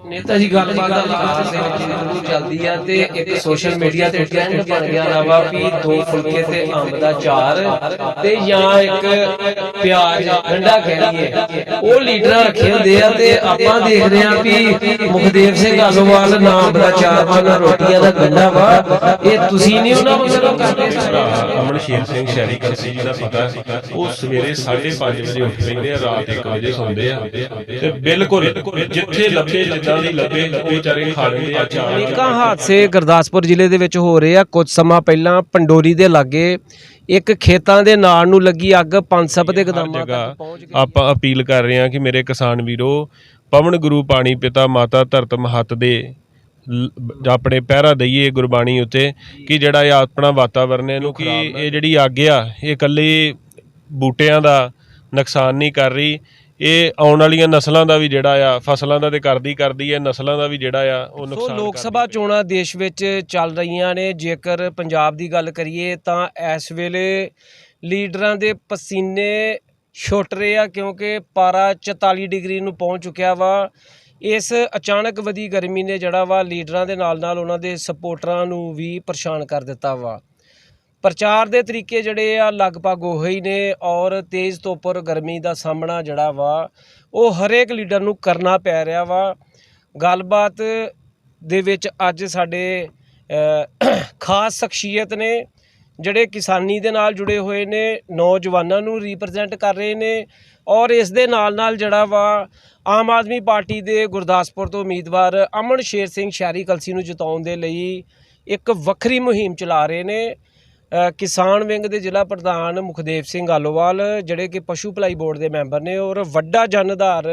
ਨੇਤਾ ਜੀ ਗੱਲਬਾਤ ਦਾ ਵਿਕਾਸ ਦੇ ਵਿੱਚ ਜ਼ਰੂਰ ਚੱਲਦੀ ਆ ਤੇ ਇੱਕ ਸੋਸ਼ਲ ਮੀਡੀਆ ਤੇ ਟ੍ਰੈਂਡ ਬਣ ਗਿਆ ਨਾ ਵਾ ਵੀ ਦੋ ਫੁਲਕੇ ਤੇ ਅੰਬ ਦਾ ਚਾਰ ਤੇ ਜਾਂ ਇੱਕ ਪਿਆਜ਼ ਗੰਡਾ ਕਹਿ ਲਈਏ। ਉਹ ਲੀਡਰਾਂ ਰੱਖੇ ਹੁੰਦੇ ਆ ਤੇ ਆਪਾਂ ਦੇਖਦੇ ਆ ਵੀ ਮੁਖਦੇਵ ਸਿੰਘ ਆਲੋਵਾਲ ਨਾ ਅੰਬ ਦਾ ਚਾਰ ਵਾ, ਨਾ ਰੋਟੀਆਂ ਦਾ ਗੰਡਾ ਵਾ। ਇਹ ਤੁਸੀਂ ਨਹੀਂ ਉਹਨਾਂ ਵੱਲੋਂ ਕਰਦੇ ਸਾਰੇ ਅਮਨ ਸ਼ੇਰ ਸਿੰਘ ਸ਼ਹਿਰੀ ਕਰਸੀ ਜੀ ਦਾ ਪਤਾ ਉਹ ਸਵੇਰੇ 5:30 ਵਜੇ ਉੱਠ ਪੈਂਦੇ ਆ, ਰਾਤ 1 ਵਜੇ ਸੌਂਦੇ ਆ। ਤੇ ਬਿਲਕੁਲ ਜਿੱਥੇ ਲੱਭੇ ਜਿੱਦਾਂ ਦੀ ਲੱਭੇ ਉਹ ਵਿਚਾਰੇ ਖਾ ਲੈਂਦੇ ਆ ਚਾਰ ਅਨੇਕਾਂ ਹਾਦਸੇ ਗੁਰਦਾਸਪੁਰ ਜ਼ਿਲ੍ਹੇ ਦੇ ਵਿੱਚ ਹੋ ਰਹੇ ਆ। ਕੁਝ ਸਮਾਂ ਪਹਿਲਾਂ ਪੰਡੋਰੀ ਦੇ ਲਾਗੇ ਇੱਕ ਖੇਤਾਂ ਦੇ ਨਾਲ ਨੂੰ ਲੱਗੀ ਅੱਗ ਪੰਸਪ ਦੇ ਗਦਾਮਾਂ ਤੱਕ ਪਹੁੰਚ ਗਈ। ਆਪਾਂ ਅਪੀਲ ਕਰ ਰਹੇ ਹਾਂ ਕਿ ਮੇਰੇ ਕਿਸਾਨ ਵੀਰੋ ਪਵਨ ਗੁਰੂ ਪਾਣੀ ਪਿਤਾ ਮਾਤਾ ਧਰਤ ਮਹਤ ਦੇ ਲ- ਆਪਣੇ ਪਹਿਰਾ ਦਈਏ ਗੁਰਬਾਣੀ ਉੱਤੇ ਕਿ ਜਿਹੜਾ ਇਹ ਆਪਣਾ ਵਾਤਾਵਰਨ ਹੈ ਇਹਨੂੰ ਕਿ ਇਹ ਜਿਹੜੀ ਅੱਗ ਆ ਇਹ ਇਕੱਲੇ ਬੂਟਿਆਂ ਦਾ ਨੁਕਸਾਨ ਨਹੀਂ ਕਰ ਰਹੀ। ਇਹ ਆਉਣ ਵਾਲੀਆਂ ਨਸਲਾਂ ਦਾ ਵੀ ਜਿਹੜਾ ਆ ਫਸਲਾਂ ਦਾ ਤੇ ਕਰਦੀ ਕਰਦੀ ਹੈ ਨਸਲਾਂ ਦਾ ਵੀ ਜਿਹੜਾ ਆ ਉਹ ਸੋ ਨੁਕਸਾਨ ਲੋਕ ਕਰਦੀ ਸਭਾ। ਚੋਣਾਂ ਦੇਸ਼ ਵਿੱਚ ਚੱਲ ਰਹੀਆਂ ਨੇ। ਜੇਕਰ ਪੰਜਾਬ ਦੀ ਗੱਲ ਕਰੀਏ ਤਾਂ ਇਸ ਵੇਲੇ ਲੀਡਰਾਂ ਦੇ ਪਸੀਨੇ ਛੁੱਟ ਰਹੇ ਆ ਕਿਉਂਕਿ ਪਾਰਾ 44 ਡਿਗਰੀ ਨੂੰ ਪਹੁੰਚ ਚੁੱਕਿਆ ਵਾ। ਇਸ ਅਚਾਨਕ ਵਧੀ ਗਰਮੀ ਨੇ ਜਿਹੜਾ ਵਾ ਲੀਡਰਾਂ ਦੇ ਨਾਲ ਨਾਲ ਉਹਨਾਂ ਦੇ ਸਪੋਰਟਰਾਂ ਨੂੰ ਵੀ ਪਰੇਸ਼ਾਨ ਕਰ ਦਿੱਤਾ ਵਾ। ਪ੍ਰਚਾਰ ਦੇ ਤਰੀਕੇ ਜਿਹੜੇ ਆ ਲਗਭਗ ਉਹੀ ਹੀ ਨੇ ਔਰ ਤੇਜ਼ ਤੋਂ ਉੱਪਰ ਗਰਮੀ ਦਾ ਸਾਹਮਣਾ ਜਿਹੜਾ ਵਾ, ਉਹ ਹਰੇਕ ਲੀਡਰ ਨੂੰ ਕਰਨਾ ਪੈ ਰਿਹਾ ਵਾ। ਗੱਲਬਾਤ ਦੇ ਵਿੱਚ ਅੱਜ ਸਾਡੇ ਖਾਸ ਸ਼ਖਸੀਅਤ ਨੇ, ਜਿਹੜੇ ਕਿਸਾਨੀ ਦੇ ਨਾਲ ਜੁੜੇ ਹੋਏ ਨੇ, ਨੌਜਵਾਨਾਂ ਨੂੰ ਰਿਪਰੈਜ਼ੈਂਟ ਕਰ ਰਹੇ ਨੇ ਔਰ ਇਸ ਦੇ ਨਾਲ ਨਾਲ ਜਿਹੜਾ ਵਾ, ਆਮ ਆਦਮੀ ਪਾਰਟੀ ਦੇ ਗੁਰਦਾਸਪੁਰ ਤੋਂ ਉਮੀਦਵਾਰ ਅਮਨ ਸ਼ੇਰ ਸਿੰਘ ਸ਼ਹਿਰੀ ਕਲਸੀ ਨੂੰ ਜਿਤਾਉਣ ਦੇ ਲਈ ਇੱਕ ਵੱਖਰੀ ਮੁਹਿੰਮ ਚਲਾ ਰਹੇ ਨੇ। ਕਿਸਾਨ ਵਿੰਗ ਦੇ ਜ਼ਿਲ੍ਹਾ ਪ੍ਰਧਾਨ ਮੁਖਦੇਵ ਸਿੰਘ ਆਲੋਵਾਲ, ਜਿਹੜੇ ਕਿ ਪਸ਼ੂ ਭਲਾਈ ਬੋਰਡ ਦੇ ਮੈਂਬਰ ਨੇ ਔਰ ਵੱਡਾ ਜਨਧਾਰ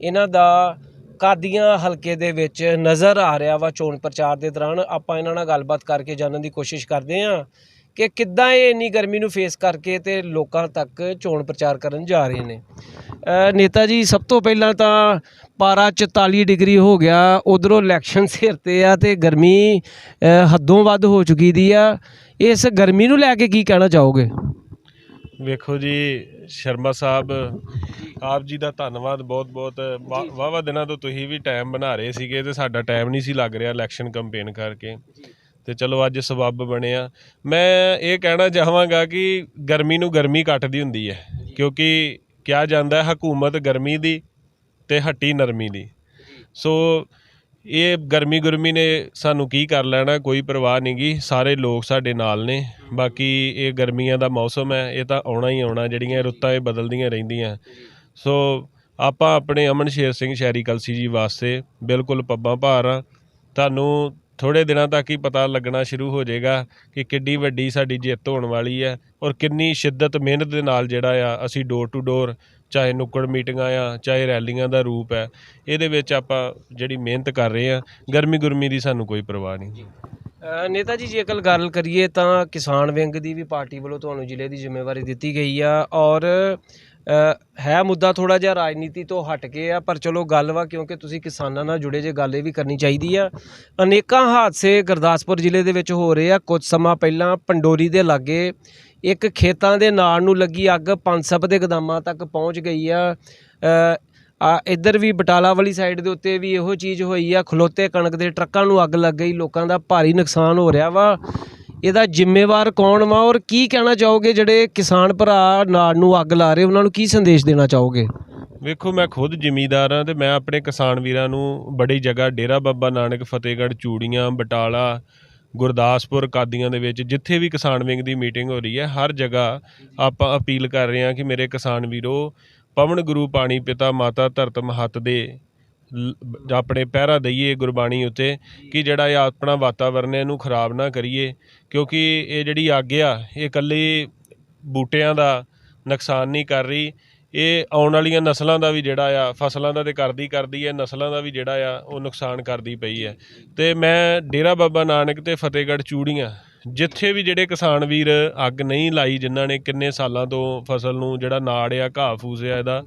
ਇਹਨਾਂ ਦਾ ਕਾਦੀਆਂ ਹਲਕੇ ਦੇ ਵਿੱਚ ਨਜ਼ਰ ਆ ਰਿਹਾ ਵਾ ਚੋਣ ਪ੍ਰਚਾਰ ਦੇ ਦੌਰਾਨ। ਆਪਾਂ ਇਹਨਾਂ ਨਾਲ ਗੱਲਬਾਤ ਕਰਕੇ ਜਾਣਨ ਦੀ ਕੋਸ਼ਿਸ਼ ਕਰਦੇ ਹਾਂ ਕਿ ਕਿੱਦਾਂ ਇਹ ਇੰਨੀ ਗਰਮੀ ਨੂੰ ਫੇਸ ਕਰਕੇ ਤੇ ਲੋਕਾਂ ਤੱਕ ਚੋਣ ਪ੍ਰਚਾਰ ਕਰਨ ਜਾ ਰਹੇ ਨੇ। ਨੇਤਾ ਜੀ ਸਭ ਤੋਂ ਪਹਿਲਾਂ ਤਾਂ ਪਾਰਾ 44 ਡਿਗਰੀ ਹੋ ਗਿਆ। ਉਧਰੋਂ ਇਲੈਕਸ਼ਨ ਸਿਰ ਤੇ ਆ ਤੇ ਗਰਮੀ ਹੱਦੋਂ ਵੱਧ ਹੋ ਚੁੱਕੀ ਦੀ ਆ। ਇਸ ਗਰਮੀ ਨੂੰ ਲੈ ਕੇ ਕੀ ਕਹਿਣਾ ਚਾਹੋਗੇ? ਵੇਖੋ ਜੀ, ਸ਼ਰਮਾ ਸਾਹਿਬ, ਆਪ ਜੀ ਦਾ ਧੰਨਵਾਦ ਬਹੁਤ ਬਹੁਤ ਵਾਵਾ ਦਿਨਾਂ ਤੋਂ ਤੁਸੀਂ ਵੀ ਟਾਈਮ ਬਣਾ ਰਹੇ ਸੀਗੇ ਤੇ ਸਾਡਾ ਟਾਈਮ ਨਹੀਂ ਸੀ ਲੱਗ ਰਿਹਾ ਇਲੈਕਸ਼ਨ ਕੈਂਪੇਨ ਕਰਕੇ। ਤੇ ਚਲੋ ਅੱਜ ਸਬੱਬ ਬਣਿਆ ਮੈਂ ਇਹ ਕਹਿਣਾ ਚਾਹਾਂਗਾ ਕਿ ਗਰਮੀ ਨੂੰ ਗਰਮੀ ਕੱਟਦੀ ਹੁੰਦੀ ਹੈ, ਕਿਉਂਕਿ ਕਿਹਾ ਜਾਂਦਾ ਹੈ ਹਕੂਮਤ ਗਰਮੀ ਦੀ ਤੇ ਹੱਟੀ ਨਰਮੀ ਦੀ। ਸੋ ਇਹ ਗਰਮੀ ਗੁਰਮੀ ਨੇ ਸਾਨੂੰ ਕੀ ਕਰ ਲੈਣਾ, ਕੋਈ ਪਰਵਾਹ ਨਹੀਂਗੀ ਸਾਰੇ ਲੋਕ ਸਾਡੇ ਨਾਲ ਨੇ। ਬਾਕੀ ਇਹ ਗਰਮੀਆਂ ਦਾ ਮੌਸਮ ਹੈ, ਇਹ ਤਾਂ ਆਉਣਾ ਹੀ ਆਉਣਾ, ਜਿਹੜੀਆਂ ਰੁੱਤਾਂ ਇਹ ਬਦਲਦੀਆਂ ਰਹਿੰਦੀਆਂ। ਸੋ ਆਪਾਂ ਆਪਣੇ ਅਮਨ ਸ਼ੇਰ ਸਿੰਘ ਸ਼ਹਿਰੀ ਕਲਸੀ ਜੀ ਵਾਸਤੇ ਬਿਲਕੁਲ ਪੱਬਾਂ ਭਾਰ ਆ। ਤੁਹਾਨੂੰ ਥੋੜੇ ਦਿਨਾਂ ਤੱਕ ਹੀ ਪਤਾ ਲੱਗਣਾ ਸ਼ੁਰੂ ਹੋ ਜਾਏਗਾ ਕਿ ਕਿੱਡੀ ਵੱਡੀ ਸਾਡੀ ਜਿੱਤ ਹੋਣ ਵਾਲੀ ਹੈ ਔਰ ਕਿੰਨੀ ਸ਼ਿੱਦਤ, ਮਿਹਨਤ ਦੇ ਨਾਲ ਜਿਹੜਾ ਆ ਅਸੀਂ ਡੋਰ ਟੂ ਡੋਰ ਚਾਹੇ ਨੁੱਕੜ ਮੀਟਿੰਗਾਂ ਆ, ਚਾਹੇ ਰੈਲੀਆਂ ਦਾ ਰੂਪ ਹੈ, ਇਹਦੇ ਵਿੱਚ ਆਪਾਂ ਜਿਹੜੀ ਮਿਹਨਤ ਕਰ ਰਹੇ ਆ ਗਰਮੀ ਗੁਰਮੀ ਦੀ ਸਾਨੂੰ ਕੋਈ ਪਰਵਾਹ ਨਹੀਂ। ਨੇਤਾ ਜੀ ਜੇਕਰ ਗੱਲ ਕਰੀਏ ਤਾਂ ਕਿਸਾਨ ਵਿੰਗ ਦੀ ਵੀ ਪਾਰਟੀ ਵੱਲੋਂ ਤੁਹਾਨੂੰ ਜ਼ਿਲ੍ਹੇ ਦੀ ਜ਼ਿੰਮੇਵਾਰੀ ਦਿੱਤੀ ਗਈ ਆ ਔਰ ਹੈ ਮੁੱਦਾ ਥੋੜਾ ਜਿਹਾ ਰਾਜਨੀਤੀ ਤੋਂ ਹਟ ਕੇ ਆ, ਪਰ ਚਲੋ ਗੱਲ ਵਾ, ਕਿਉਂਕਿ ਤੁਸੀਂ ਕਿਸਾਨਾਂ ਨਾਲ ਜੁੜੇ ਜੇ, ਗੱਲ ਇਹ ਵੀ ਕਰਨੀ ਚਾਹੀਦੀ ਆ। ਅਨੇਕਾਂ ਹਾਦਸੇ ਗੁਰਦਾਸਪੁਰ ਜ਼ਿਲ੍ਹੇ ਦੇ ਵਿੱਚ ਹੋ ਰਹੇ ਆ। ਕੁਝ ਸਮਾਂ ਪਹਿਲਾਂ ਪੰਡੋਰੀ ਦੇ ਲਾਗੇ ਇੱਕ ਖੇਤਾਂ ਦੇ ਨਾਲ ਨੂੰ ਲੱਗੀ ਅੱਗ ਪੰਸਪ ਦੇ ਗਦਾਮਾਂ ਤੱਕ ਪਹੁੰਚ ਗਈ ਆ। ਆ ਇੱਧਰ ਵੀ ਬਟਾਲਾ ਵਾਲੀ ਸਾਈਡ ਦੇ ਉੱਤੇ ਵੀ ਇਹੋ ਚੀਜ਼ ਹੋਈ ਆ। ਖਲੋਤੇ ਕਣਕ ਦੇ ਟਰੱਕਾਂ ਨੂੰ ਅੱਗ ਲੱਗ ਗਈ। ਲੋਕਾਂ ਦਾ ਭਾਰੀ ਨੁਕਸਾਨ ਹੋ ਰਿਹਾ ਵਾ। ਇਹਦਾ ਜ਼ਿੰਮੇਵਾਰ ਕੌਣ ਵਾ ਔਰ ਕੀ ਕਹਿਣਾ ਚਾਹੋਗੇ ਜਿਹੜੇ ਕਿਸਾਨ ਭਰਾ ਨਾੜ ਨੂੰ ਅੱਗ ਲਾ ਰਹੇ, ਉਹਨਾਂ ਨੂੰ ਕੀ ਸੰਦੇਸ਼ ਦੇਣਾ ਚਾਹੋਗੇ? ਵੇਖੋ, ਮੈਂ ਖੁਦ ਜ਼ਿਮੀਦਾਰ ਹਾਂ ਤੇ ਮੈਂ ਆਪਣੇ ਕਿਸਾਨ ਵੀਰਾਂ ਨੂੰ ਬੜੀ ਜਗ੍ਹਾ ਡੇਰਾ ਬਾਬਾ ਨਾਨਕ, ਫਤਿਹਗੜ੍ਹ, ਚੂੜੀਆਂ, ਬਟਾਲਾ, ਗੁਰਦਾਸਪੁਰ, ਕਾਦੀਆਂ ਦੇ ਵਿੱਚ ਜਿੱਥੇ ਵੀ ਕਿਸਾਨ ਵਿੰਗ ਦੀ ਮੀਟਿੰਗ ਹੋ ਰਹੀ ਹੈ, ਹਰ ਜਗ੍ਹਾ ਆਪਾਂ ਅਪੀਲ ਕਰ ਰਹੇ ਹਾਂ ਕਿ ਮੇਰੇ ਕਿਸਾਨ ਵੀਰੋ, ਪਵਨ ਗੁਰੂ ਪਾਣੀ ਪਿਤਾ ਮਾਤਾ ਧਰਤ ਮਹੱਤ ਦੇ ਆਪਣੇ ਪਹਿਰਾ ਦਈਏ ਗੁਰਬਾਣੀ ਉੱਤੇ ਕਿ ਜਿਹੜਾ ਇਹ ਆਪਣਾ ਵਾਤਾਵਰਨ ਹੈ ਇਹਨੂੰ ਖਰਾਬ ਨਾ ਕਰੀਏ, ਕਿਉਂਕਿ ਇਹ ਜਿਹੜੀ ਅੱਗ ਆ, ਇਹ ਇਕੱਲੇ ਬੂਟਿਆਂ ਦਾ ਨੁਕਸਾਨ ਨਹੀਂ ਕਰ ਰਹੀ, ਇਹ ਆਉਣ ਵਾਲੀਆਂ ਨਸਲਾਂ ਦਾ ਵੀ ਜਿਹੜਾ ਆ, ਫਸਲਾਂ ਦਾ ਤੇ ਕਰਦੀ ਕਰਦੀ ਹੈ, ਨਸਲਾਂ ਦਾ ਵੀ ਜਿਹੜਾ ਆ, ਉਹ ਨੁਕਸਾਨ ਕਰਦੀ ਪਈ ਹੈ। ਤੇ ਮੈਂ ਡੇਰਾ ਬਾਬਾ ਨਾਨਕ ਤੇ ਫਤਿਹਗੜ੍ਹ ਚੂੜੀਆਂ, ਜਿੱਥੇ ਵੀ ਜਿਹੜੇ ਕਿਸਾਨ ਵੀਰ ਅੱਗ ਨਹੀਂ ਲਾਈ ਜਿਨ੍ਹਾਂ ਨੇ ਕਿੰਨੇ ਸਾਲਾਂ ਤੋਂ ਫਸਲ ਨੂੰ ਜਿਹੜਾ ਨਾੜ ਆ, ਘਾਹ ਫੂਸ ਆ ਇਹਦਾ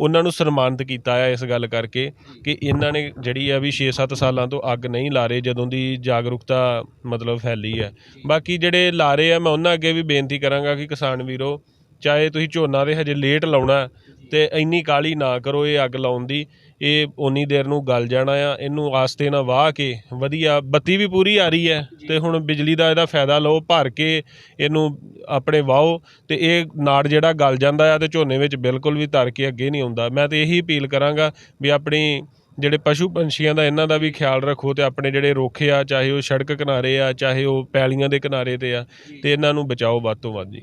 ਉਹਨਾਂ ਨੂੰ ਸਨਮਾਨਿਤ ਕੀਤਾ ਆ ਇਸ ਗੱਲ ਕਰਕੇ ਕਿ ਇਹਨਾਂ ਨੇ ਜਿਹੜੀ ਆ ਵੀ 6-7 ਸਾਲਾਂ ਤੋਂ ਅੱਗ ਨਹੀਂ ਲਾ ਰਹੇ ਜਦੋਂ ਦੀ ਜਾਗਰੂਕਤਾ ਮਤਲਬ ਫੈਲੀ ਹੈ ਬਾਕੀ ਜਿਹੜੇ ਲਾ ਰਹੇ ਆ, ਮੈਂ ਉਹਨਾਂ ਅੱਗੇ ਵੀ ਬੇਨਤੀ ਕਰਾਂਗਾ ਕਿ ਕਿਸਾਨ ਵੀਰੋ, ਚਾਹੇ ਤੁਸੀਂ ਝੋਨਾ ਦੇ ਹਜੇ ਲੇਟ ਲਾਉਣਾ ਤੇ ਇੰਨੀ ਕਾਲੀ ਨਾ ਕਰੋ ਇਹ ਅੱਗ ਲਾਉਣ ਦੀ। ਇਹ ਓਨੀ ਦੇਰ ਨੂੰ ਗਲ ਜਾਣਾ ਆ ਇਹਨੂੰ ਆਸਤੇ ਨਾਲ ਵਾਹ ਕੇ ਵਧੀਆ ਬੱਤੀ ਵੀ ਪੂਰੀ ਆ ਰਹੀ ਹੈ ਤੇ ਹੁਣ ਬਿਜਲੀ ਦਾ ਇਹਦਾ ਫਾਇਦਾ ਲਓ ਭਰ ਕੇ ਇਹਨੂੰ ਆਪਣੇ ਵਾਹੋ ਤੇ ਇਹ ਨਾੜ ਜਿਹੜਾ ਗਲ ਜਾਂਦਾ ਆ ਤੇ ਝੋਨੇ ਵਿੱਚ ਬਿਲਕੁਲ ਵੀ ਧਰ ਕੇ ਅੱਗੇ ਨਹੀਂ ਆਉਂਦਾ। ਮੈਂ ਤੇ ਇਹੀ ਅਪੀਲ ਕਰਾਂਗਾ ਵੀ ਆਪਣੀ ਜਿਹੜੇ ਪਸ਼ੂ ਪੰਛੀਆਂ ਦਾ ਇਹਨਾਂ ਦਾ ਵੀ ਖਿਆਲ ਰੱਖੋ ਤੇ ਆਪਣੇ ਜਿਹੜੇ ਰੋਖੇ ਆ ਚਾਹੇ ਉਹ ਸੜਕ ਕਿਨਾਰੇ ਆ ਚਾਹੇ ਉਹ ਪੈਲੀਆਂ ਦੇ ਕਿਨਾਰੇ ਤੇ ਆ ਤੇ ਇਹਨਾਂ ਨੂੰ ਬਚਾਓ ਵੱਧ ਤੋਂ ਵੱਧ ਜੀ।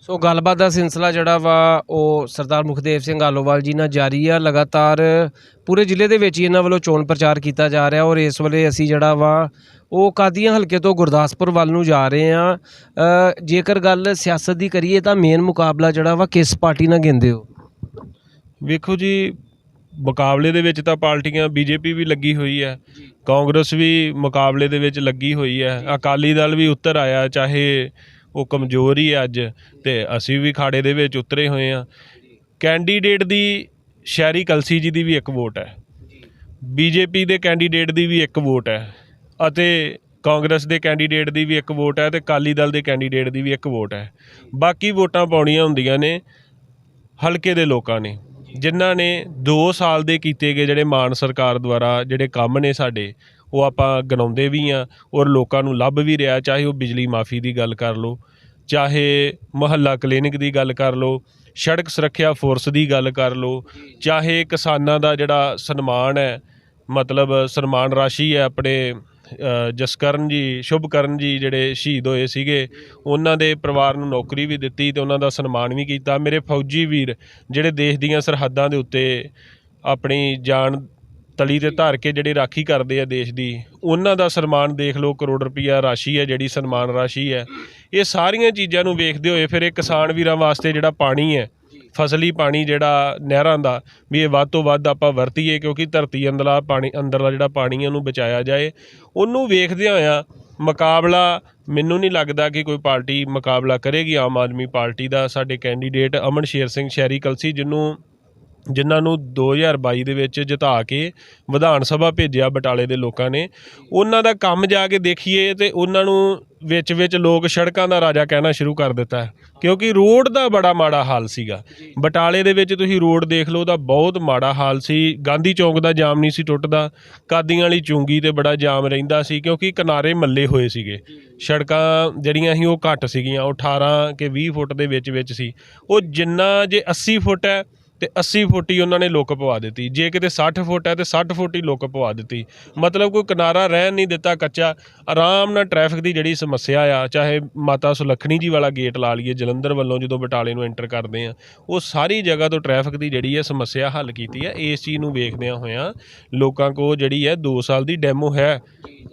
ਸੋ ਗੱਲਬਾਤ ਦਾ ਸਿਲਸਿਲਾ ਜਿਹੜਾ ਵਾ ਉਹ ਸਰਦਾਰ ਮੁਖਦੇਵ ਸਿੰਘ ਆਲੋਵਾਲ ਜੀ ਨਾਲ ਜਾਰੀ ਆ। ਲਗਾਤਾਰ ਪੂਰੇ ਜ਼ਿਲ੍ਹੇ ਦੇ ਵਿੱਚ ਹੀ ਇਹਨਾਂ ਵੱਲੋਂ ਚੋਣ ਪ੍ਰਚਾਰ ਕੀਤਾ ਜਾ ਰਿਹਾ ਔਰ ਇਸ ਵੇਲੇ ਅਸੀਂ ਜਿਹੜਾ ਵਾ ਉਹ ਕਾਦੀਆਂ ਹਲਕੇ ਤੋਂ ਗੁਰਦਾਸਪੁਰ ਵੱਲ ਨੂੰ ਜਾ ਰਹੇ ਆ ਜੇਕਰ ਗੱਲ ਸਿਆਸਤ ਦੀ ਕਰੀਏ ਤਾਂ ਮੇਨ ਮੁਕਾਬਲਾ ਜਿਹੜਾ ਵਾ ਕਿਸ ਪਾਰਟੀ ਨਾਲ ਗਿੰਦੇ ਹੋ? ਵੇਖੋ ਜੀ ਮੁਕਾਬਲੇ ਦੇ ਵਿੱਚ ਤਾਂ ਪਾਰਟੀਆਂ ਬੀਜੇਪੀ ਵੀ ਲੱਗੀ ਹੋਈ ਹੈ। ਕਾਂਗਰਸ ਵੀ ਮੁਕਾਬਲੇ ਦੇ ਵਿੱਚ ਲੱਗੀ ਹੋਈ ਹੈ। ਅਕਾਲੀ ਦਲ ਵੀ ਉੱਤਰ ਆਇਆ ਚਾਹੇ ਉਹ ਕਮਜ਼ੋਰ ਹੀ ਹੈ ਅੱਜ ਤੇ ਅਸੀਂ ਵੀ ਖਾੜੇ ਦੇ ਵਿੱਚ ਉਤਰੇ ਹੋਏ ਆ। ਕੈਂਡੀਡੇਟ ਦੀ ਸ਼ਹਿਰੀ ਕਲਸੀ ਜੀ ਦੀ ਵੀ ਇੱਕ ਵੋਟ ਹੈ। ਬੀਜੇਪੀ ਦੇ ਕੈਂਡੀਡੇਟ ਦੀ ਵੀ ਇੱਕ ਵੋਟ ਹੈ ਅਤੇ ਕਾਂਗਰਸ ਦੇ ਕੈਂਡੀਡੇਟ ਦੀ ਵੀ ਇੱਕ ਵੋਟ ਹੈ ਤੇ ਅਕਾਲੀ ਦਲ ਦੇ ਕੈਂਡੀਡੇਟ ਦੀ ਵੀ ਇੱਕ ਵੋਟ ਹੈ। ਬਾਕੀ ਵੋਟਾਂ ਪਾਉਣੀਆਂ ਹੁੰਦੀਆਂ ਨੇ ਹਲਕੇ ਦੇ ਲੋਕਾਂ ਨੇ। ਜਿਨ੍ਹਾਂ ਨੇ 2 ਸਾਲ ਦੇ ਕੀਤੇ ਗਏ ਜਿਹੜੇ ਮਾਨ ਸਰਕਾਰ ਦੁਆਰਾ ਜਿਹੜੇ ਕੰਮ ਨੇ ਸਾਡੇ, ਉਹ ਆਪਾਂ ਗਣਾਉਂਦੇ ਵੀ ਆ ਔਰ ਲੋਕਾਂ ਨੂੰ ਲੱਭ ਵੀ ਰਿਹਾ, ਚਾਹੇ ਉਹ ਬਿਜਲੀ ਮਾਫੀ ਦੀ ਗੱਲ ਕਰ ਲਓ, ਚਾਹੇ ਮੁਹੱਲਾ ਕਲੀਨਿਕ ਦੀ ਗੱਲ ਕਰ ਲਓ, ਸੜਕ ਸੁਰੱਖਿਆ ਫੋਰਸ ਦੀ ਗੱਲ ਕਰ ਲਓ, ਚਾਹੇ ਕਿਸਾਨਾਂ ਦਾ ਜਿਹੜਾ ਸਨਮਾਨ ਹੈ, ਮਤਲਬ ਸਨਮਾਨ ਰਾਸ਼ੀ ਹੈ ਆਪਣੇ ਜਸਕਰਨ ਜੀ, ਸ਼ੁਭਕਰਨ ਜੀ ਜਿਹੜੇ ਸ਼ਹੀਦ ਹੋਏ ਸੀਗੇ, ਉਹਨਾਂ ਦੇ ਪਰਿਵਾਰ ਨੂੰ ਨੌਕਰੀ ਵੀ ਦਿੱਤੀ ਤੇ ਉਹਨਾਂ ਦਾ ਸਨਮਾਨ ਵੀ ਕੀਤਾ। ਮੇਰੇ ਫੌਜੀ ਵੀਰ ਜਿਹੜੇ ਦੇਸ਼ ਦੀਆਂ ਸਰਹੱਦਾਂ ਦੇ ਉੱਤੇ ਆਪਣੀ ਜਾਨ ਤਲੀ ਤੇ ਧਾਰ ਕੇ ਜਿਹੜੇ ਰਾਖੀ ਕਰਦੇ ਆ ਦੇਸ਼ ਦੀ, ਉਹਨਾਂ ਦਾ ਸਨਮਾਨ ਦੇਖ ਲਓ, ਕਰੋੜ ਰੁਪਈਆ ਰਾਸ਼ੀ ਹੈ, ਜਿਹੜੀ ਸਨਮਾਨ ਰਾਸ਼ੀ ਹੈ। ਇਹ ਸਾਰੀਆਂ ਚੀਜ਼ਾਂ ਨੂੰ ਵੇਖਦੇ ਹੋਏ ਫਿਰ ਇਹ ਕਿਸਾਨ ਵੀਰਾਂ ਵਾਸਤੇ ਜਿਹੜਾ ਪਾਣੀ ਹੈ ਫਸਲੀ ਪਾਣੀ ਜਿਹੜਾ ਨਹਿਰਾਂ ਦਾ, ਵੀ ਇਹ ਵੱਧ ਤੋਂ ਵੱਧ ਆਪਾਂ ਵਰਤੀਏ ਕਿਉਂਕਿ ਧਰਤੀ ਅੰਦਰਲਾ ਪਾਣੀ, ਅੰਦਰਲਾ ਜਿਹੜਾ ਪਾਣੀ ਹੈ ਉਹਨੂੰ ਬਚਾਇਆ ਜਾਏ। ਉਹਨੂੰ ਵੇਖਦਿਆਂ ਹੋਇਆਂ ਮੁਕਾਬਲਾ, ਮੈਨੂੰ ਨਹੀਂ ਲੱਗਦਾ ਕਿ ਕੋਈ ਪਾਰਟੀ ਮੁਕਾਬਲਾ ਕਰੇਗੀ, ਆਮ ਆਦਮੀ ਪਾਰਟੀ ਦਾ ਸਾਡੇ ਕੈਂਡੀਡੇਟ ਅਮਨ ਸ਼ੇਰ ਸਿੰਘ ਸ਼ਹਿਰੀ ਕਲਸੀ, ਜਿਹਨੂੰ ਜਿਨ੍ਹਾਂ ਨੂੰ 2022 ਦੇ ਵਿੱਚ ਜਿਤਾ ਕੇ ਵਿਧਾਨ ਸਭਾ ਭੇਜਿਆ ਬਟਾਲੇ ਦੇ ਲੋਕਾਂ ਨੇ। ਉਹਨਾਂ ਦਾ ਕੰਮ ਜਾ ਕੇ ਦੇਖੀਏ ਤੇ ਉਹਨਾਂ ਨੂੰ ਵਿੱਚ ਵਿੱਚ ਲੋਕ ਸੜਕਾਂ ਦਾ ਰਾਜਾ ਕਹਿਣਾ ਸ਼ੁਰੂ ਕਰ ਦਿੱਤਾ ਕਿਉਂਕਿ ਰੋਡ ਦਾ ਬੜਾ ਮਾੜਾ ਹਾਲ ਸੀਗਾ। ਬਟਾਲੇ ਦੇ ਵਿੱਚ ਤੁਸੀਂ ਰੋਡ ਦੇਖ ਲਓ ਤਾਂ ਬਹੁਤ ਮਾੜਾ ਹਾਲ ਸੀ। ਗਾਂਧੀ ਚੌਂਕ ਦਾ ਜਾਮ ਨਹੀਂ ਸੀ ਟੁੱਟਦਾ, ਕਾਦੀਆਂ ਵਾਲੀ ਚੁੰਗੀ ਤੇ ਬੜਾ ਜਾਮ ਰਹਿੰਦਾ ਸੀ ਕਿਉਂਕਿ ਕਿਨਾਰੇ ਮੱਲੇ ਹੋਏ ਸੀਗੇ। ਸੜਕਾਂ ਜਿਹੜੀਆਂ ਸੀ ਉਹ ਘੱਟ ਸੀਗੀਆਂ, ਉਹ 18 ਕਿ 20 ਫੁੱਟ ਦੇ ਵਿੱਚ ਵਿੱਚ ਸੀ। ਉਹ ਜਿੰਨਾ ਜੇ 80 ਫੁੱਟ ਹੈ ਤੇ 80 ਫੁੱਟ ਹੀ ਉਹਨਾਂ ਨੇ ਲੁੱਕ ਪਵਾ ਦਿੱਤੀ। ਜੇ ਕਿਤੇ 60 ਫੁੱਟ ਹੈ ਤੇ 60 ਫੁੱਟ ਹੀ ਲੁੱਕ ਪਵਾ ਦਿੱਤੀ। ਮਤਲਬ ਕੋਈ ਕਿਨਾਰਾ ਰਹਿਣ ਨਹੀਂ ਦਿੱਤਾ ਕੱਚਾ। ਆਰਾਮ ਨਾਲ ਟ੍ਰੈਫਿਕ ਦੀ ਜਿਹੜੀ ਸਮੱਸਿਆ ਆ, ਚਾਹੇ ਮਾਤਾ ਸੁਲੱਖਣੀ ਜੀ ਵਾਲਾ ਗੇਟ ਲਾ ਲਈਏ, ਜਲੰਧਰ ਵੱਲੋਂ ਜਦੋਂ ਬਟਾਲੇ ਨੂੰ ਐਂਟਰ ਕਰਦੇ ਆ, ਉਹ ਸਾਰੀ ਜਗ੍ਹਾ ਤੋਂ ਟ੍ਰੈਫਿਕ ਦੀ ਜਿਹੜੀ ਹੈ ਸਮੱਸਿਆ ਹੱਲ ਕੀਤੀ ਹੈ ਇਸ ਚੀਜ਼ ਨੂੰ ਵੇਖਦਿਆਂ ਹੋਇਆਂ ਲੋਕਾਂ ਕੋ ਜਿਹੜੀ ਹੈ 2 ਸਾਲ ਦੀ ਡੈਮੋ ਹੈ।